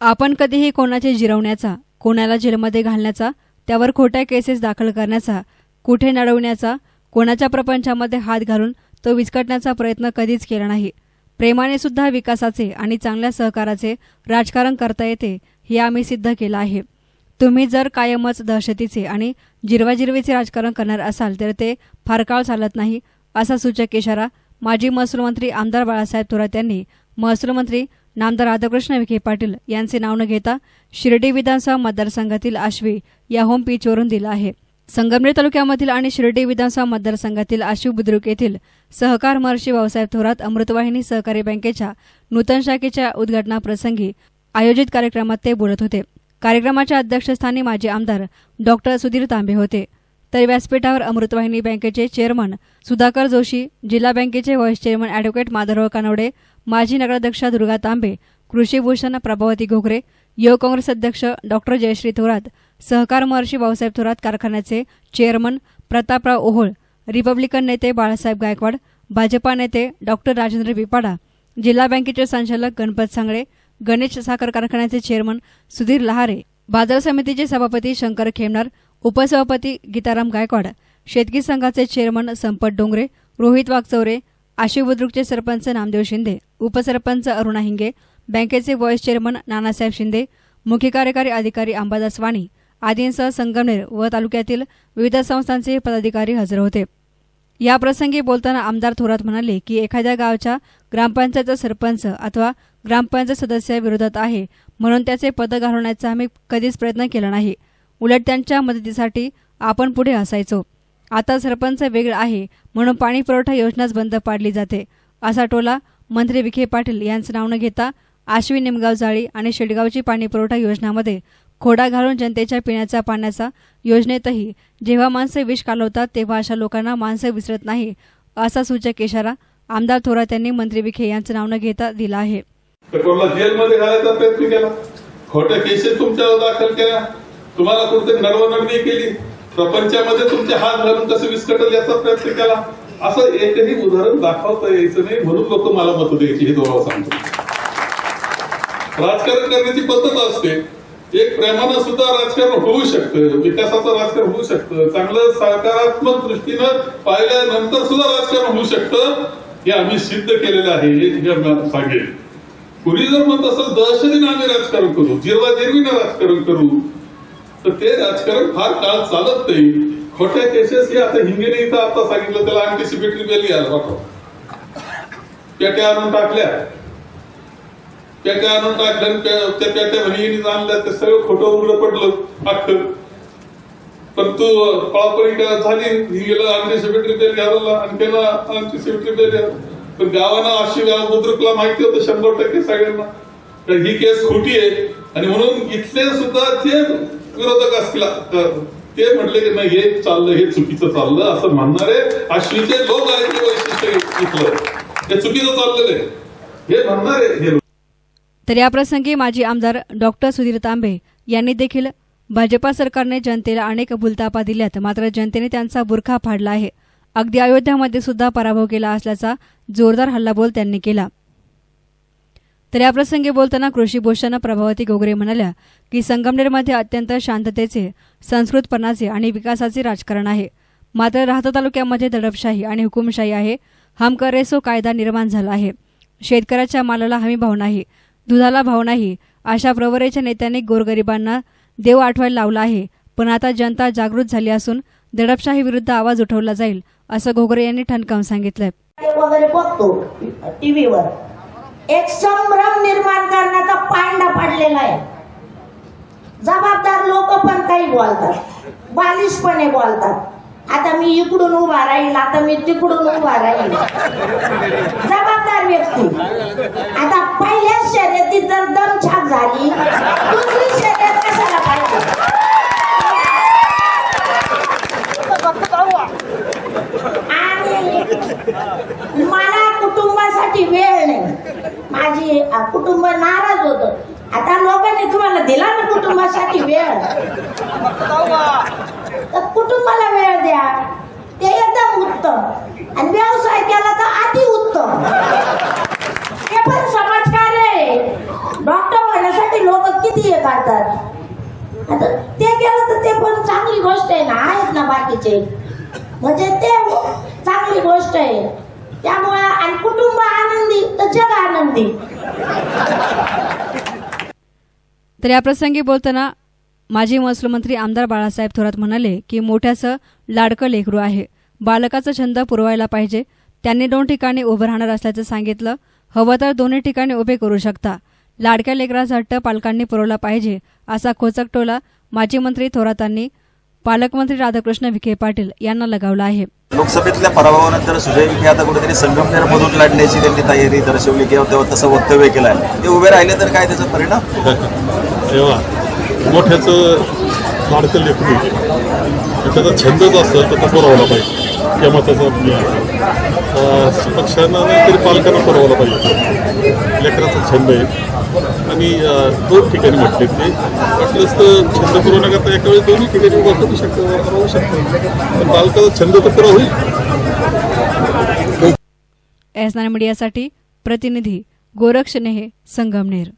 आपण कधीही कोणाचे जिरवण्याचा कोणाला जेलमध्ये घालण्याचा त्यावर खोट्या केसेस दाखल करण्याचा कुठे नडवण्याचा कोणाच्या प्रपंचामध्ये हात घालून तो विस्कटण्याचा प्रयत्न कधीच केला नाही. प्रेमाने सुद्धा विकासाचे आणि चांगल्या सहकाराचे राजकारण करता येते हे आम्ही सिद्ध केलं आहे. तुम्ही जर कायमच दहशतीचे आणि जिरवाजिरवीचे राजकारण करणार असाल तर ते फार काळ चालत नाही असा सूचक इशारा माजी महसूल मंत्री आमदार बाळासाहेब थोरात यांनी महसूल मंत्री नामदार राधाकृष्ण विखे पाटील यांचे नाव न घेता शिर्डी विधानसभा मतदारसंघातील आश्वी या होम पिचवरून दिला आहे. संगमनेर तालुक्यामधील आणि शिर्डी विधानसभा मतदारसंघातील आशिव बुद्रुक येथील सहकार महर्षी बाबासाहेब थोरात अमृतवाहिनी सहकारी बँकेच्या नूतन शाखेच्या उद्घाटनाप्रसंगी आयोजित कार्यक्रमात ते बोलत होते. कार्यक्रमाच्या अध्यक्षस्थानी माजी आमदार डॉक्टर सुधीर तांबे होते. तर व्यासपीठावर अमृतवाहिनी बँकेचे चेअरमन सुधाकर जोशी जिल्हा बँकेचे vice chairman advocate Madhavrao Kanawade माजी नगराध्यक्षा दुर्गा तांबे कृषीभूषण प्रभावती घोगरे युवक काँग्रेस अध्यक्ष डॉक्टर जयश्री थोरात सहकार महर्षी भाऊसाहेब थोरात कारखान्याचे चेअरमन प्रतापराव ओहोळ रिपब्लिकन नेते बाळासाहेब गायकवाड भाजपा नेते डॉक्टर राजेंद्र बिपाडा जिल्हा बँकेचे संचालक गणपत सांगळे गणेश साखर कारखान्याचे चेअरमन सुधीर लहारे बाजार समितीचे सभापती शंकर खेमनार उपसभापती गीताराम गायकवाड शेतकी संघाचे चेअरमन संपत डोंगरे रोहित वागचौरे आशिव बुद्रुकचे सरपंच नामदेव शिंदे उपसरपंच अरुणा हिंगे बँकेचे व्हाईस चेअरमन नानासाहेब शिंदे मुख्य कार्यकारी अधिकारी अंबादास वाणी आदींसह संगमनेर व तालुक्यातील विविध संस्थांचे पदाधिकारी हजर होते. या प्रसंगी बोलताना आमदार थोरात म्हणाले की एखाद्या गावच्या ग्रामपंचायतचा सरपंच अथवा ग्रामपंचायत सदस्य विरोधात आहे म्हणून त्याचे पद घालवण्याचा आम्ही कधीच प्रयत्न केला नाही. उलट त्यांच्या मदतीसाठी आपण पुढे असायचो. आता सरपंच वेगळं आहे म्हणून पाणी पुरवठा योजनाच बंद पाडली जाते असा टोला मंत्री विखे पाटील यांचं नाव न घेता आश्वी निमगाव जाळी आणि शेडगावची पाणी पुरवठा योजनामध्ये खोडा घालून जनतेच्या पिण्याच्या पाण्याचा योजनेतही जेव्हा माणसं विष कालवतात तेव्हा अशा लोकांना माणसं विसरत नाही असा सूचक इशारा आमदार थोरात यांनी मंत्री विखे यांचं नाव न घेता दिला आहे. जेलमध्ये घालायचा प्रयत्न केला? खोट्या केसेस तुमच्यावर दाखल केल्या? तुम्हाला कुठे नडवनडणी केली? प्रपंचामध्ये तुमचे हात घालून कसं विस्कटल याचा प्रयत्न केला. असं एकही उदाहरण दाखवता यायचं नाही म्हणून लोक मला मत द्यायची हे दोघांना सांगतो. राजकारण करण्याची पद्धत असते. एक प्रेमानं सुद्धा राजकारण होऊ शकतं विकासाचं राजकारण होऊ शकतं चांगलं सकारात्मक दृष्टीनं पाहिल्यानंतर सुद्धा राजकारण होऊ शकतं हे आम्ही सिद्ध केलेलं आहे हे सांगेल कुणी जर म्हणत असेल दहशतीनं आम्ही राजकारण करू जिरवा जिरवीनं राजकारण करू तर ते राजकारण फार काळ चालत नाही. खोट्या केसेस हे आता हिंगेने इथं आता सांगितलं त्याला अँटिसिपेटरी बेल यायला बघा. पेट्या आणून टाकल्या. पेट्या आणून टाकल्या त्या पेट्या म्हणे आणल्या ते सगळं खोटं उरलं पडलं अख्खं पण तू पळापळी झाली हिंगेला अँटिसिपेटरी बेल घ्यायला आणि त्याला अँटिसिपेटरी बेल पण गावांना अशी गाव बुद्रुकला माहिती होतं शंभर टक्के सगळ्यांना. तर ही केस खोटी आहे. आणि म्हणून इथले सुद्धा जे विरोधक असतील तर ते म्हटले की नाही हे चाललं हे चुकीचं चाललं असं म्हणणारे अश्विचे लोक आहेत ते वैशिष्ट्य इथलं. हे चुकीचं चाललेलं आहे. हे म्हणणारे हे तर याप्रसंगी माजी आमदार डॉक्टर सुधीर तांबे यांनी देखील भाजपा सरकारने जनतेला अनेक भूलतापा दिल्यात मात्र जनतेने त्यांचा बुरखा फाडला आहे. अगदी अयोध्यामध्ये सुद्धा पराभव केला असल्याचा जोरदार हल्लाबोल त्यांनी केला. तर याप्रसंगी बोलताना कृषी भूषण प्रभावती गोगरे म्हणाल्या की संगमनेरमध्ये अत्यंत शांततेचे संस्कृतपणाचे आणि विकासाचे राजकारण आहे. मात्र राहता तालुक्यामध्ये दडपशाही आणि हुकुमशाही आहे. हम करेसो कायदा निर्माण झाला आहे. शेतकऱ्याच्या मालाला हमी भाव नाही दुधाला भाव नाही अशा प्रवरेच्या नेत्यांनी गोरगरिबांना देव आठवायला लावला आहे. पण आता जनता जागृत झाली असून दडपशाही विरुद्ध आवाज उठवला जाईल असं घोगरे यांनी ठणकावून सांगितलंय. वगैरे बघतो टीव्हीवर. एक संभ्रम निर्माण करण्याचा पांडा पडलेला आहे. जबाबदार लोक पण काही बोलतात. बालिशपणे बोलतात. आता मी इकडून उभा राहील आता मी तिकडून उभा राहील. जबाबदार व्यक्ती. आता पहिल्या शर्यतीत जर दमछाक झाली दुसरी शर्यत कशाला पाहिजे आणि मला कुटुंबासाठी वेळ नाही अ, कुटुंब नाराज होत. आता लोकांनी तुम्हाला दिला ना कुटुंबासाठी वेळ. तर कुटुंबाला वेळ द्या. ते एकदम उत्तम. आणि व्यवसाय केला तर अति उत्तम. ते पण समाजकार्य आहे. डॉक्टर होण्यासाठी लोक किती हे करतात? आता ते केलं तर ते पण चांगली गोष्ट आहे ना आहेत ना बाकीचे. म्हणजे ते चांगली गोष्ट आहे. त्यामुळे आणि कुटुंब आनंदी तर जग आनंदी. तर याप्रसंगी बोलताना माजी महसूल मंत्री आमदार बाळासाहेब थोरात म्हणाले की मोठ्याचं लाडकं लेकरू आहे. बालकाचा छंद पुरवायला पाहिजे. त्यांनी दोन ठिकाणी उभं राहणार असल्याचं सांगितलं. हवं तर दोन्ही ठिकाणी उभे करू शकता. लाडक्या लेकराचा हट्ट पालकांनी पुरवला पाहिजे असा खोचक टोला माजी मंत्री थोरातांनी पालकमंत्री राधाकृष्ण विखे पाटील यांना लगावला आहे. लोकसभेतल्या पराभवानंतर सुजय विखे आता कुठेतरी संगमनेरमधून लढण्याची त्यांनी तयारी दर्शवली किंवा तेव्हा तसं वक्तव्य केलं आहे ते उभे राहिले तर काय त्याचा परिणाम? मोठ्याचं लेकरू आहे. त्याचा छंदच असेल तर तो पुरवला पाहिजे या मताचा मी तरी पालकांना पुरवला पाहिजे. लेकराचा छंद आहे. आणि दोन ठिकाणी म्हटले ते. वाटलंच तर छंद पुरवण्याकरता एका वेळेस दोन्ही ठिकाणी उभा करू शकतो राहू शकतो. पण बालकाचा छंद तर पुरा होईल. एस नाइन मीडियासाठी प्रतिनिधी गोरक्ष नेहे संगमनेर.